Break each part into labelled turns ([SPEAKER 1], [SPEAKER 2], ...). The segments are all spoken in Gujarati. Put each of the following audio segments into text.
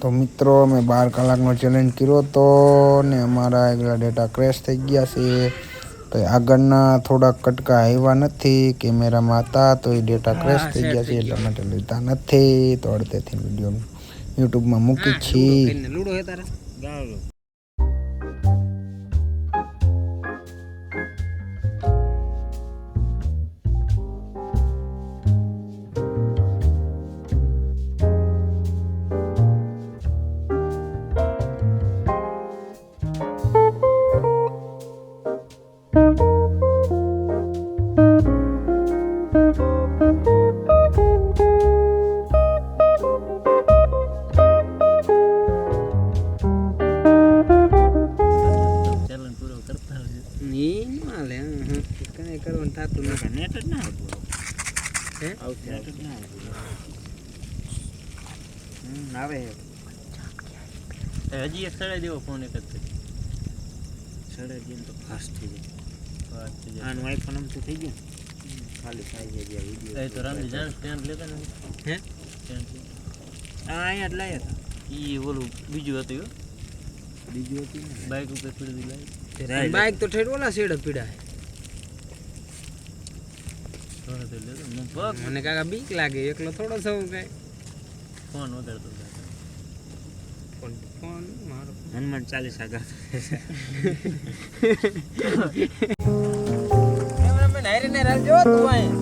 [SPEAKER 1] તો મિત્રો અમે બાર કલાકનો ચેલેન્જ કર્યો હતો ને અમારા એકલા ડેટા ક્રેશ થઈ ગયા છે. તો આગળના થોડાક કટકા આવ્યા નથી કેમેરામાં હતા તો એ ડેટા ક્રેશ થઈ ગયા છે એટલા માટે લીધા નથી. તો અડધેથી વીડિયો યુટ્યુબમાં મૂકી છીએ
[SPEAKER 2] કઈ કરવાનું થાતું નથી.
[SPEAKER 3] નેટ જ ના આવતું.
[SPEAKER 2] હે?
[SPEAKER 3] નેટ જ ના આવતું.
[SPEAKER 2] હમ, આવે. હે
[SPEAKER 3] હજી એક સડાઈ દેવો ફોન એક જ કરી
[SPEAKER 2] સડે દીન તો ફાસ્ટ થઈ જાય. આનું આઈફોન આમ તો થઈ ગયું ખાલી સાઈઝ જે વિડિયો
[SPEAKER 3] એ તો રામજી જાણ સ્ટેન્ડ લેતા ને
[SPEAKER 2] હે?
[SPEAKER 3] સ્ટેન્ડ
[SPEAKER 2] આ અહીંયા જ લાવ્યા
[SPEAKER 3] હતા. એ ઓલું બીજું હતું
[SPEAKER 2] બીજું હતું ને?
[SPEAKER 3] બાઈક ઉપર પીડી લાવી
[SPEAKER 2] રાઈટ. બાઈક તો ઠેર ઓલા શેડ પીડા હે
[SPEAKER 3] થોડો તો લેતો મને
[SPEAKER 2] કાકા બીક લાગે એકલો થોડો સૌ કઈ.
[SPEAKER 3] ફોન વગાડતો.
[SPEAKER 2] ફોન ફોન મારો હનુમાન ચાલીસ ગાતો. કેમેરામેન હારે ને રાખજો તું અહીં.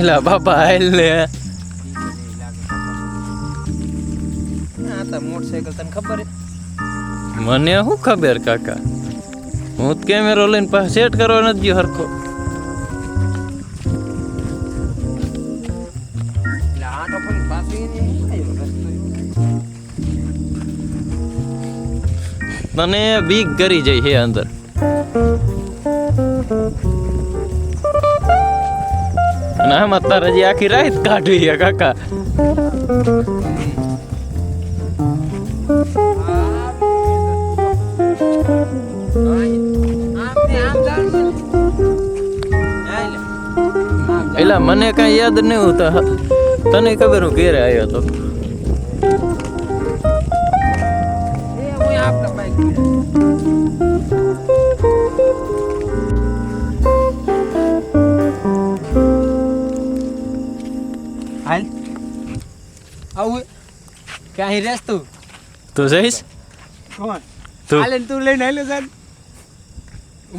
[SPEAKER 3] એલા બાપા હાલ લે
[SPEAKER 2] આ તો મોટરસાઇકલ તને ખબર હે
[SPEAKER 3] મને શું ખબર કાકા હું જ કેમેરો લઈને પાછો સેટ કરવા નથી ગયો હરખો
[SPEAKER 2] એટલે આટો ફરી પાછું એને આવ્યો રસ્તો
[SPEAKER 3] તને બીક કરી જાય હે અંદર અને આમાં તારે હજી આખી રાત કાઢવી છે, કાકા. એલા, મને કઈ યાદ નહીં હોતા તને ખબર હું ઘેરે આવ્યો હતો
[SPEAKER 2] ક્યાં રેસ તું.
[SPEAKER 3] તું જઈશ?
[SPEAKER 2] કોણ
[SPEAKER 3] તું.
[SPEAKER 2] હાલે તું લઈને આવેલો સાહેબ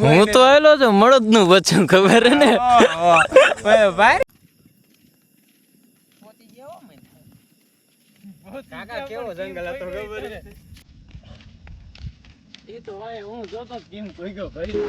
[SPEAKER 3] હું તો આવેલો છું મળદનું બચ્ચું ખબર હે ને?
[SPEAKER 2] ભાઈ. કાકા કેવો જંગલ હતો ખબર
[SPEAKER 3] એ તો ભાઈ હું જોતો કેમ કોઈ ભાઈ.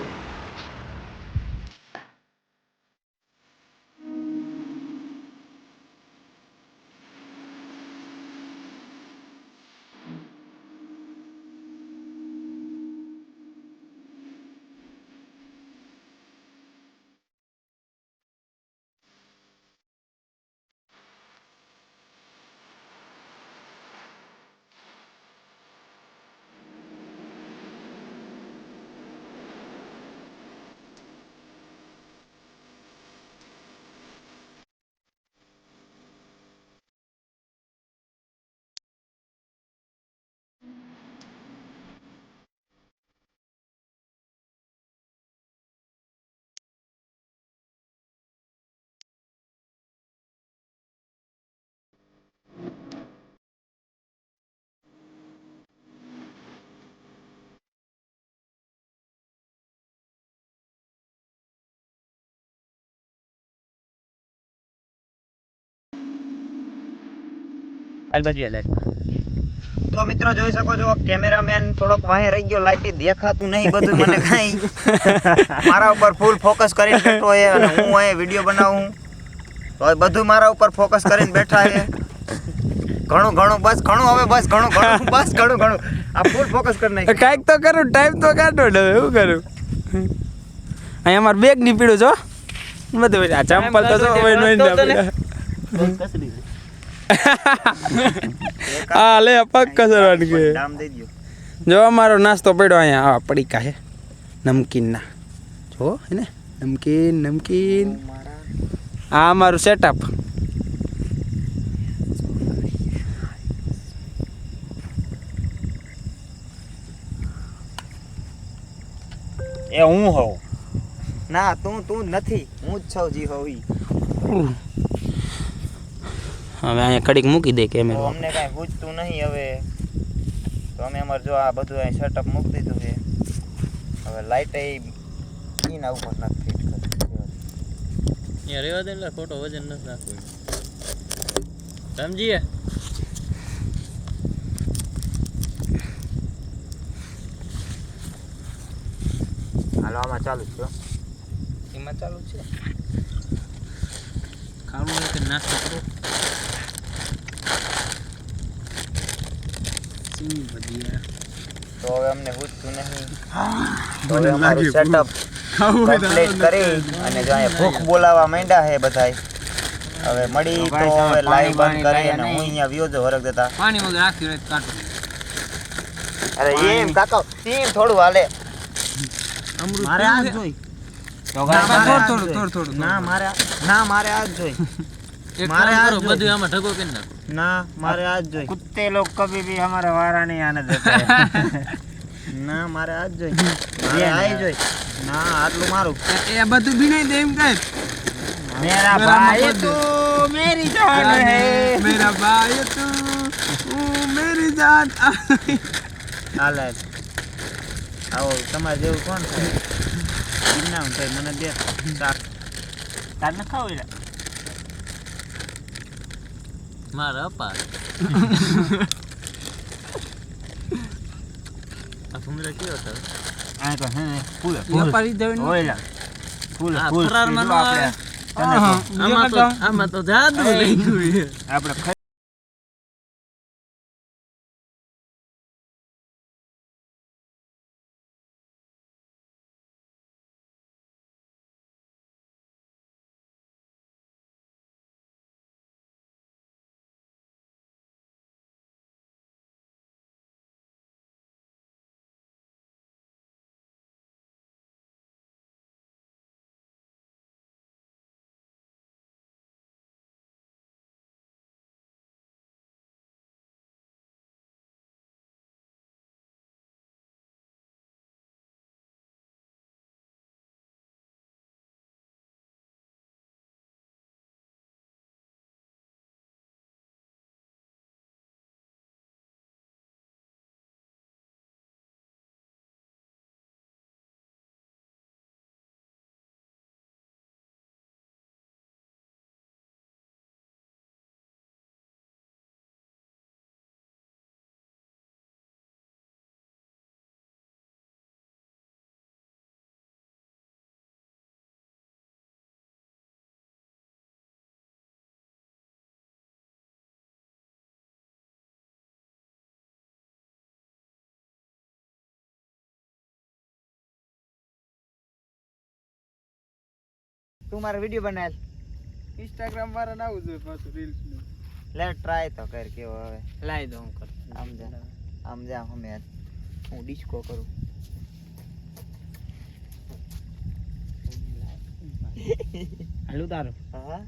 [SPEAKER 3] હાલ બાજુ
[SPEAKER 4] તો મિત્રો જોઈ શકો છો કેમેરામેન થોડોક વાહે રહી ગયો લાઈટ દેખાતું નહીં બધું મને કાંઈ મારા ઉપર ફૂલ ફોકસ કરીને બેઠો છે અને હું અહીં વીડિયો બનાવું. તો હવે બધું મારા ઉપર ફોકસ કરીને બેઠા છે. ઘણું ઘણું બસ ઘણું હવે બસ ઘણું ઘણું બસ ઘણું ઘણું. આ ફૂલ ફોકસ કરી નાખ્યું.
[SPEAKER 2] કાંઈક તો કરું ટાઈમ તો કાઢો શું કરું? અહીંયા મારું બેગ નીપીડું છો બધું આ ચંપલ તો જો. હા લે પગ કસરવાનું કે જો અમારો નાસ્તો પડ્યો અહીંયા. આવા પડીકા છે. નમકીનના. જો હે ને નમકીન નમકીન. આ અમારું સેટઅપ
[SPEAKER 4] એ હું હોઉં? ના તું તું નથી. હું જ છું જી હોઉં ઈ.
[SPEAKER 2] હવે અહીંયા કડીક મૂકી દે
[SPEAKER 4] તો
[SPEAKER 2] કેમેરો
[SPEAKER 4] અમને કાંઈ પૂછતું નહીં હવે. તો અમે અમારે જો આ બધું અહીં સેટઅપ મૂકી દીધું છે. હવે લાઈટ એ એના ઉપર નથી ફિટ કરી.
[SPEAKER 3] અહીંયા રહેવા દે એટલે ખોટો વજન નથી નાખવું. સમજીએ
[SPEAKER 4] હાલો આમાં ચાલુ છે હો.
[SPEAKER 2] એમાં ચાલુ છે?
[SPEAKER 3] ખાવું હોય કે નાસ્તો કરો.
[SPEAKER 4] તો હવે અમને પૂછતું નહીં. તો હવે અમારું સેટઅપ કમ્પ્લીટ કરી અને જો અહીંયા ભૂખ બોલાવા માંડ્યા છે બધાય હવે મળી તો હવે લાઈવ બંધ કરી અને હું અહીંયા વ્યો જો હરક દેતા.
[SPEAKER 3] પાણી વગર આખી રાત કાઢો.
[SPEAKER 4] અરે એમ કાકા એમ થોડું હાલે. મારે આ જોઈ.
[SPEAKER 2] થોડું થોડું થોડું થોડું.
[SPEAKER 4] ના મારે આ- ના મારે આ જોઈ. મારે આ
[SPEAKER 3] બધું આમાં ઠગો કે ના
[SPEAKER 4] ના મારે આ જ જોઈએ કુત્તે લોક કભી ભી હમારે વારા નહીં આને દેતે ના મારે આ જ જોઈએ મારે આ જ ના આટલું મારું.
[SPEAKER 2] એ બધું બી નહીં દે એમ મેરા
[SPEAKER 4] ભાઈ તો મેરી જાન
[SPEAKER 2] હે. મેરા ભાઈ તો મેરી જાન
[SPEAKER 4] હાલે. આવો તમારે જેવું કોણ થાય? થાય મને દે. તાર ન ખાવ એટલે
[SPEAKER 3] મારા અપાર. આ ભૂંગળા કેવો હતો?
[SPEAKER 4] આ તો હે ફૂલ
[SPEAKER 2] વેપારી જઈને
[SPEAKER 4] ઓયલા ફૂલ ફૂલ.
[SPEAKER 3] ફરારમાં
[SPEAKER 4] સ્પીડ
[SPEAKER 3] ન
[SPEAKER 4] આપણે.
[SPEAKER 3] આમાં તો આમાં તો જાદુ લઈ ગયું છે.
[SPEAKER 4] આપણે તું મારો વીડિયો બનાવેલ.
[SPEAKER 2] ઇન્સ્ટાગ્રામ વાળા ના આવું જોઈએ પાછું રીલ્સ
[SPEAKER 4] લે ટ્રાય તો કર કેવો હવે
[SPEAKER 2] લાઈ દો હું કર.
[SPEAKER 4] આમ જા. આમ જા હમે હું ડિસ્કો કરું.
[SPEAKER 2] હાલું તારું.
[SPEAKER 4] હા?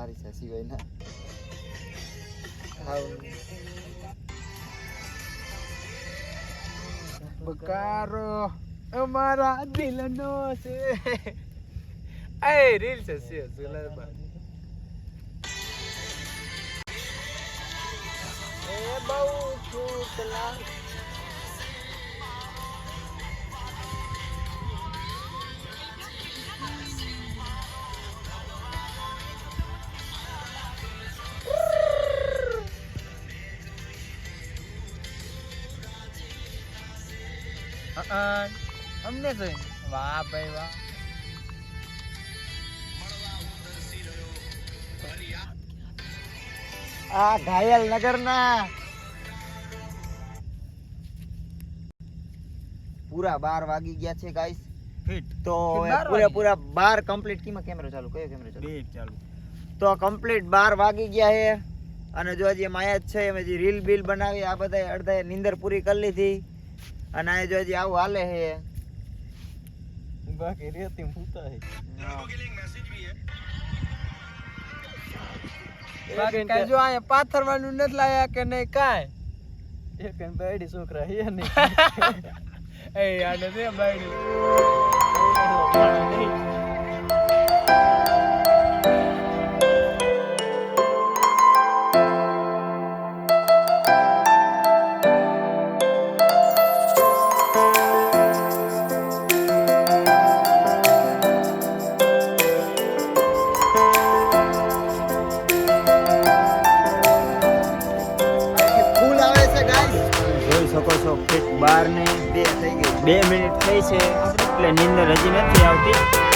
[SPEAKER 4] આરીસા સિવાય ના
[SPEAKER 2] બકારો અમારા દિલનો છે એ રીલ છે સુલરબા એ બહુ છૂટલા અમને જોઈને વાહ ભાઈ વાહ.
[SPEAKER 4] આ ઘાયલ નગરના પૂરા બાર વાગી ગયા છે ગાઈસ
[SPEAKER 2] ફિટ
[SPEAKER 4] તો
[SPEAKER 2] પૂરા
[SPEAKER 4] પૂરા બાર કમ્પ્લીટ કીમાં કેમેરો ચાલુ? કયો કેમેરો ચાલુ?
[SPEAKER 2] બે ચાલુ.
[SPEAKER 4] તો કમ્પ્લીટ બાર વાગી ગયા છે. અને જો હજી માયા જ છે અમે હજી રીલ બિલ બનાવી આ બધા અડધા નીંદર પૂરી કરી લીધી. અને આ જો હજી આવું હાલે છે.
[SPEAKER 5] બાકી રેતી ફૂતા હે.
[SPEAKER 2] બાકી કાંઈ જો અહીંયા પાથરવાનું નથી લાયા કે નહીં કાંઈ?
[SPEAKER 5] એક બેડી છોકરા હે નહીં.
[SPEAKER 2] એ આને છે બાયડી
[SPEAKER 4] જોઈ શકો છો ફીટ બાર ને બે થઈ ગઈ. બે મિનિટ થઈ છે, એટલે નીંદર હજી નથી આવતી.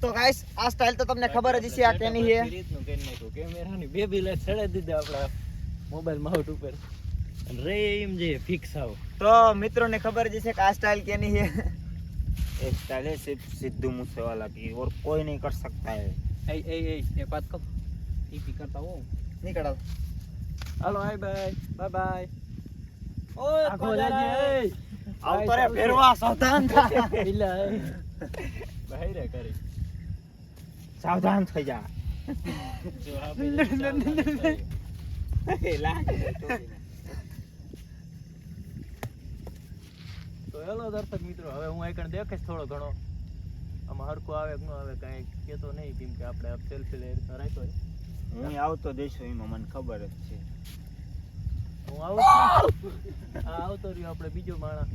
[SPEAKER 4] તો ગાઈસ આ સ્ટાઇલ તો તમને ખબર જ છે આ કેની છે.
[SPEAKER 5] કેમેરાની બે બિલા ચડે દીધા આપણા મોબાઈલ માઉટ ઉપર. રે એમ જે ફિક્સ આવ.
[SPEAKER 4] તો મિત્રોને ખબર જ છે કે આ સ્ટાઇલ કેની છે. એક સ્ટાઇલ એ सिर्फ सिद्धू मूसेवाला की और कोई नहीं कर सकता है
[SPEAKER 2] ए ए ए ये बात कब ये पी करता हूं
[SPEAKER 4] नहीं करा
[SPEAKER 5] हेलो हाय बाय बाय
[SPEAKER 2] ઓય
[SPEAKER 5] આખો જાજે
[SPEAKER 4] આવતો રે ફેરવા સાવધાન થા.
[SPEAKER 5] ઇલા બહાર કરી.
[SPEAKER 4] સાવધાન થઈ જા.
[SPEAKER 5] તો હેલો દર્શક મિત્રો હવે હું આઈકણ દેખે થોડો ઘણો. આમાં હરખું આવે કે ન આવે કાંઈ કહેતો નહીં કેમ કે આપણે સેલ્ફી લઈ રાખ્યો
[SPEAKER 4] હું આવતો દેશું એમાં મને ખબર જ છે.
[SPEAKER 5] હું આવું. આવતો રહ્યો આપણે બીજો માણસ.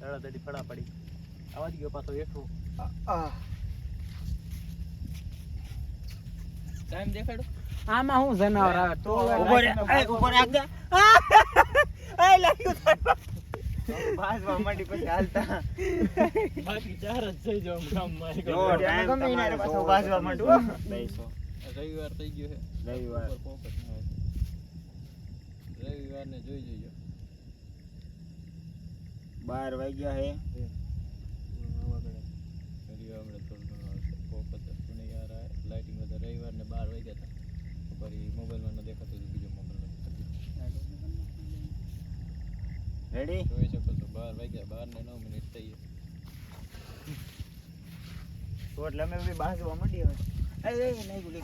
[SPEAKER 5] ધડાધડી ફડા પડી આવા જ ગયો પાછો હેઠો ટાઈમ દેખાડો.
[SPEAKER 2] આમાં હું જનાવર આવે તો
[SPEAKER 4] ઉપર ઉપર આગળ એ લાગ્યું તારા ભાસવા પછી હાલતા.
[SPEAKER 3] બાકી ચાર જ થઈ જાવ
[SPEAKER 4] જો ટાઈમ તમારે પાછો હો.
[SPEAKER 3] રવિવાર થઈ ગયો છે.
[SPEAKER 4] રવિવાર.
[SPEAKER 3] ન જોઈ જોઈજો
[SPEAKER 4] બાર વાગ્યા હે
[SPEAKER 3] રવિવાર હમણાં થોડું ઘણું આવશે ફોકસ હતું નહીં યાર આ લાઇટિંગ બધા રવિવારને બાર વાગ્યા હતા. ફરી મોબાઈલમાં ન દેખાતું હતું બીજો મોબાઈલ
[SPEAKER 4] રેડી
[SPEAKER 3] જોઈ શકો છો બાર વાગ્યા બાર ને નવ મિનિટ થઈ
[SPEAKER 4] તો એટલે અમે બી ભાસવા માંડી હવે. એ, એ, નહીં ગુલી.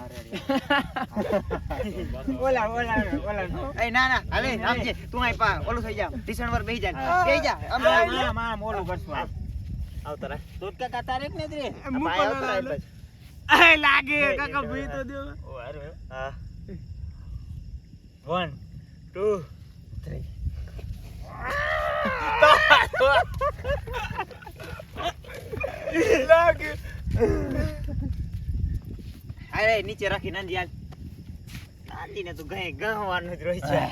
[SPEAKER 4] ઓલા ઓલા ઓલા. ના ના હાલે સમજે તું અહીં પા ઓલું થઈ જા. ટીશન પર બેહી જા. બેહી જા. ઓલું કરશું આવતા રહે. તો કે કાતા ને રે એ લાગે કાકા ભી તો દે. ઓ અરે હા. 1 2 3 લાગે. અરે નીચે રાખી નાંજી હાલ. નાંજીને તું ગઈ ગહવાનું જ રહી છે.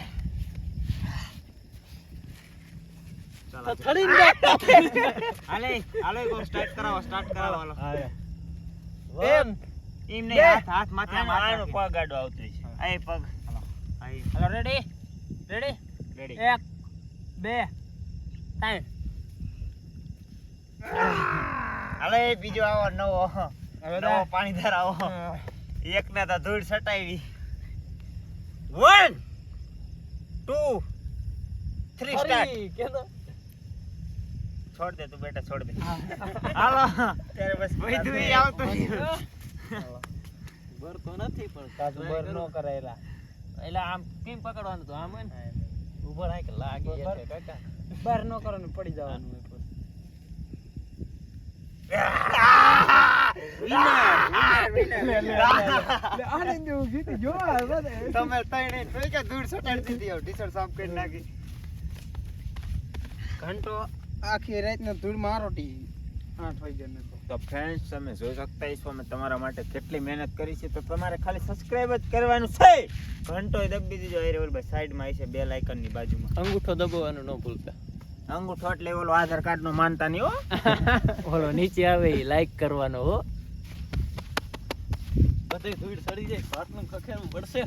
[SPEAKER 4] ચાલો હાલે હાલે કો સ્ટાર્ટ કરાવો સ્ટાર્ટ કરાવો હાલો. એમ. એમ નહીં હાથ હાથ માથે આમ પગ ગાડો આવતો છે. આ પગ. હાલો. હાલો રેડી રેડી રેડી એક બે ત્રણ. હાલે બીજો આવો નવો. નવો પાણીદાર આવો. એક ને તો ધૂળ સટાવી. વન ટુ થ્રી સ્ટાર્ટ છોડ દે તું બેટા છોડ દે. હાલો. ત્યારે બસ બધું એ આવતું
[SPEAKER 3] બર તો નથી પણ
[SPEAKER 2] કાજુ બર નો કરાયેલા
[SPEAKER 3] એટલે આમ કેમ પકડવાનું તો? આમ ને? ઊભો રાખ લાગે છે કાકા.
[SPEAKER 2] બર નો કરવાનું પડી જવાનું
[SPEAKER 4] તમે તઈને થોડી સટાડી દીધી? ટી શર્ટ સાફ કરી નાખી. ઘંટો
[SPEAKER 2] આખી રાત ને ધૂળ મારો ટી આઠ વાગ્યા ને
[SPEAKER 4] તો. ફ્રેન્ડ્સ તમે જોઈ શકતા છો અમે તમારા માટે કેટલી મહેનત કરી છે. તો તમારે ખાલી સબસ્ક્રાઇબ જ કરવાનું છે. ઘંટો દબી દીધો એ રેવલ સાઈડમાં છે બે લાઇકનની બાજુમાં.
[SPEAKER 3] અંગૂઠો દબાવવાનું ન ભૂલતા.
[SPEAKER 4] અંગૂઠો એટલે ઓલો આધાર કાર્ડ નો માનતા નહીં હો.
[SPEAKER 3] ઓલો નીચે આવે એ લાઈક કરવાનો હો. બધે ધૂળ સડી જાય ભાતનું ખખેરવું પડશે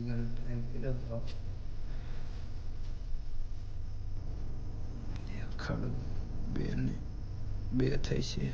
[SPEAKER 2] ટાઈમ કર્યો હતો ખડ બે ને બે થઈ છે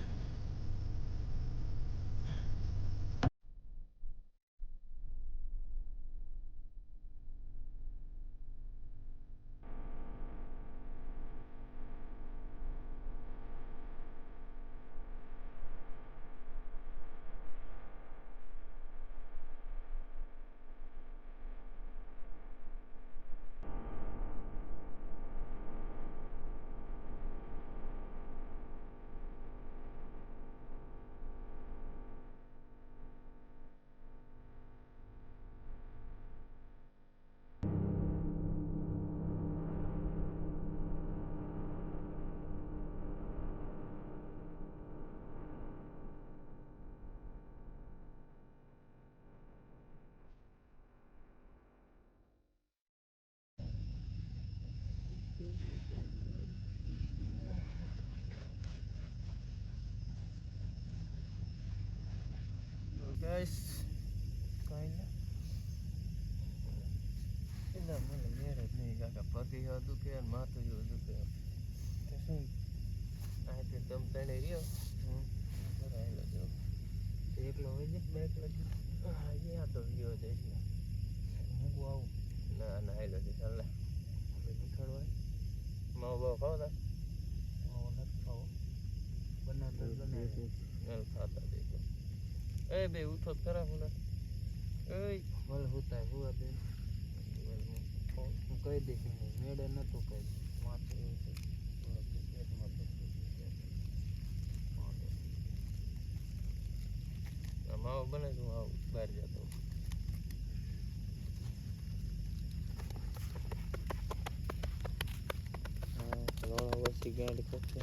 [SPEAKER 3] ગાઈસ કાંઈ ના એના મને મેળ જ નહીં કાકા પતિ હતું કે માથું જેવું દુખે તે શું અહીંથી તમ તણે રહ્યો હું કરાયેલો જો એકલો હોય છે બેક લગી હા અહીંયા તો ગયો છે એટલે હું આવું ના ના હેલો છે ચાલ લે આપણે નીકળવા માવો બાવો ખાવો તા માવો નથી ખાવો બનાવતો બનાવે ખાતા દેખો એ બે ઉઠો તો ખરા મને એ ભલે હોતા હુઆ બેન હું કહી દઈશ એને મેળે નતું કહી માથું એવું છે થોડુંક પેટમાં દુખતું હતું. માટે. આ માવો બને છે હું આવું બહાર જતો હોઉં. હા, રોણા વસી ગાંઠ કરશે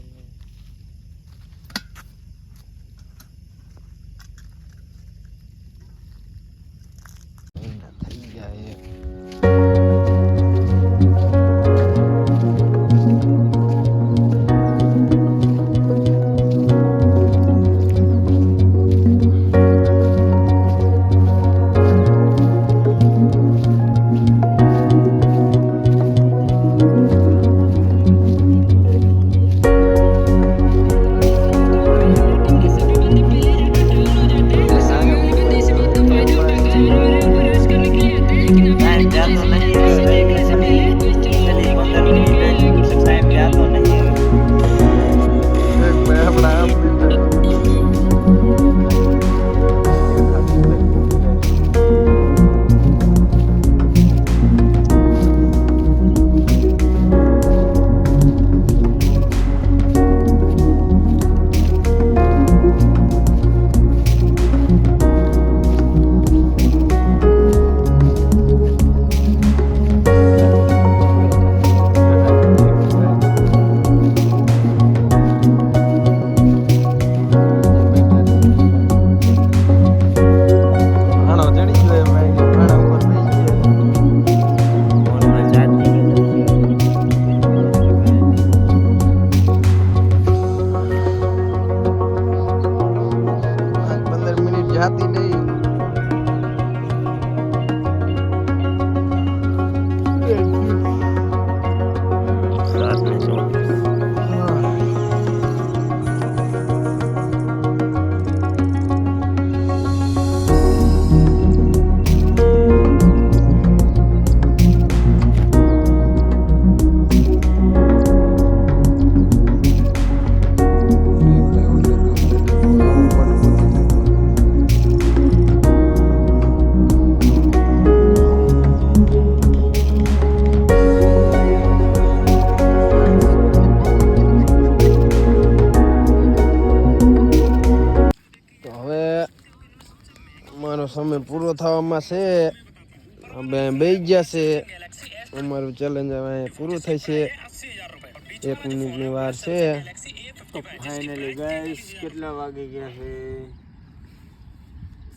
[SPEAKER 2] પૂરો થવામાં છે. અમે બે ગયા છે. અમારું ચેલેન્જ હવે પૂરું થઈ છે. એક મિનિટની વાર છે.
[SPEAKER 3] તો ફાઇનલી ગાઈસ કેટલા વાગી ગયા છે?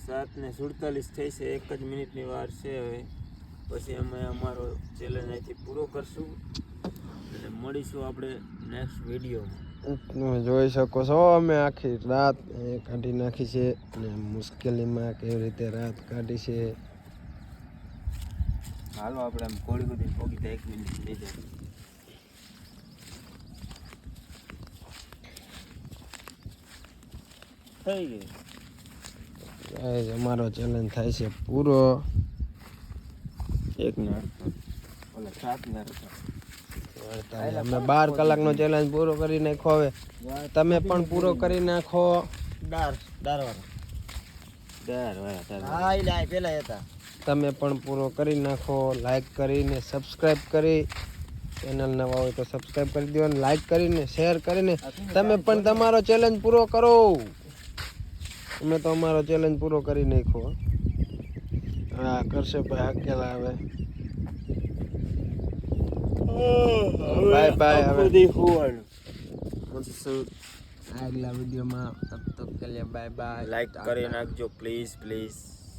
[SPEAKER 3] સાત ને સુડતાલીસ થઈ છે. એક જ મિનિટની વાર છે હવે. પછી અમે અમારો ચેલેન્જ અહીંથી પૂરો કરશું. અને મળીશું આપણે નેક્સ્ટ વિડીયોમાં
[SPEAKER 2] જોઈ શકો છો અમે આખી રાત કાઢી નાખી છે અને મુશ્કેલીમાં કેવી રીતે રાત કાઢી છે.
[SPEAKER 6] હાલો આપણે આમ કોળી બધી ભોગી તો એક મિનિટ લઈ જાય. થઈ ગઈ
[SPEAKER 2] અમારો ચેલેન્જ થાય છે પૂરો.
[SPEAKER 6] એક ને ઓલા સાત ને
[SPEAKER 2] અમે બાર કલાકનો ચેલેન્જ પૂરો કરી નાખો હવે. તમે પણ પૂરો કરી નાખો.
[SPEAKER 4] દાર દાર
[SPEAKER 6] દર વાળા
[SPEAKER 4] હા ઈ પેલા હતા.
[SPEAKER 2] તમે પણ પૂરો કરી નાખો. લાઈક કરીને સબસ્ક્રાઇબ કરી. ચેનલ નવા હોય તો સબસ્ક્રાઇબ કરી દો અને લાઈક કરીને શેર કરીને. તમે પણ તમારો ચેલેન્જ પૂરો કરો. અમે તો અમારો ચેલેન્જ પૂરો કરી નાખ્યો. હા કરશે ભાઈ અકેલા હવે. બાય બાય હવે આગલા વિડીયોમાં તબ તક કે લે બાય બાય
[SPEAKER 6] લાઈક કરી નાખજો please please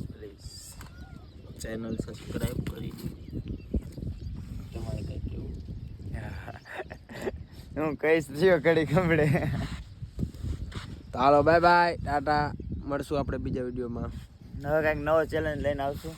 [SPEAKER 6] please channel subscribe કરી. તમારે કઈ કેવું?
[SPEAKER 4] હું કહીશ જીઓ કડી કમડે
[SPEAKER 2] તો હાલો બાય બાય ટાટા મળશું આપણે બીજા વિડીયોમાં.
[SPEAKER 4] હવે કંઈક નવો ચેલેન્જ લઈને આવશું.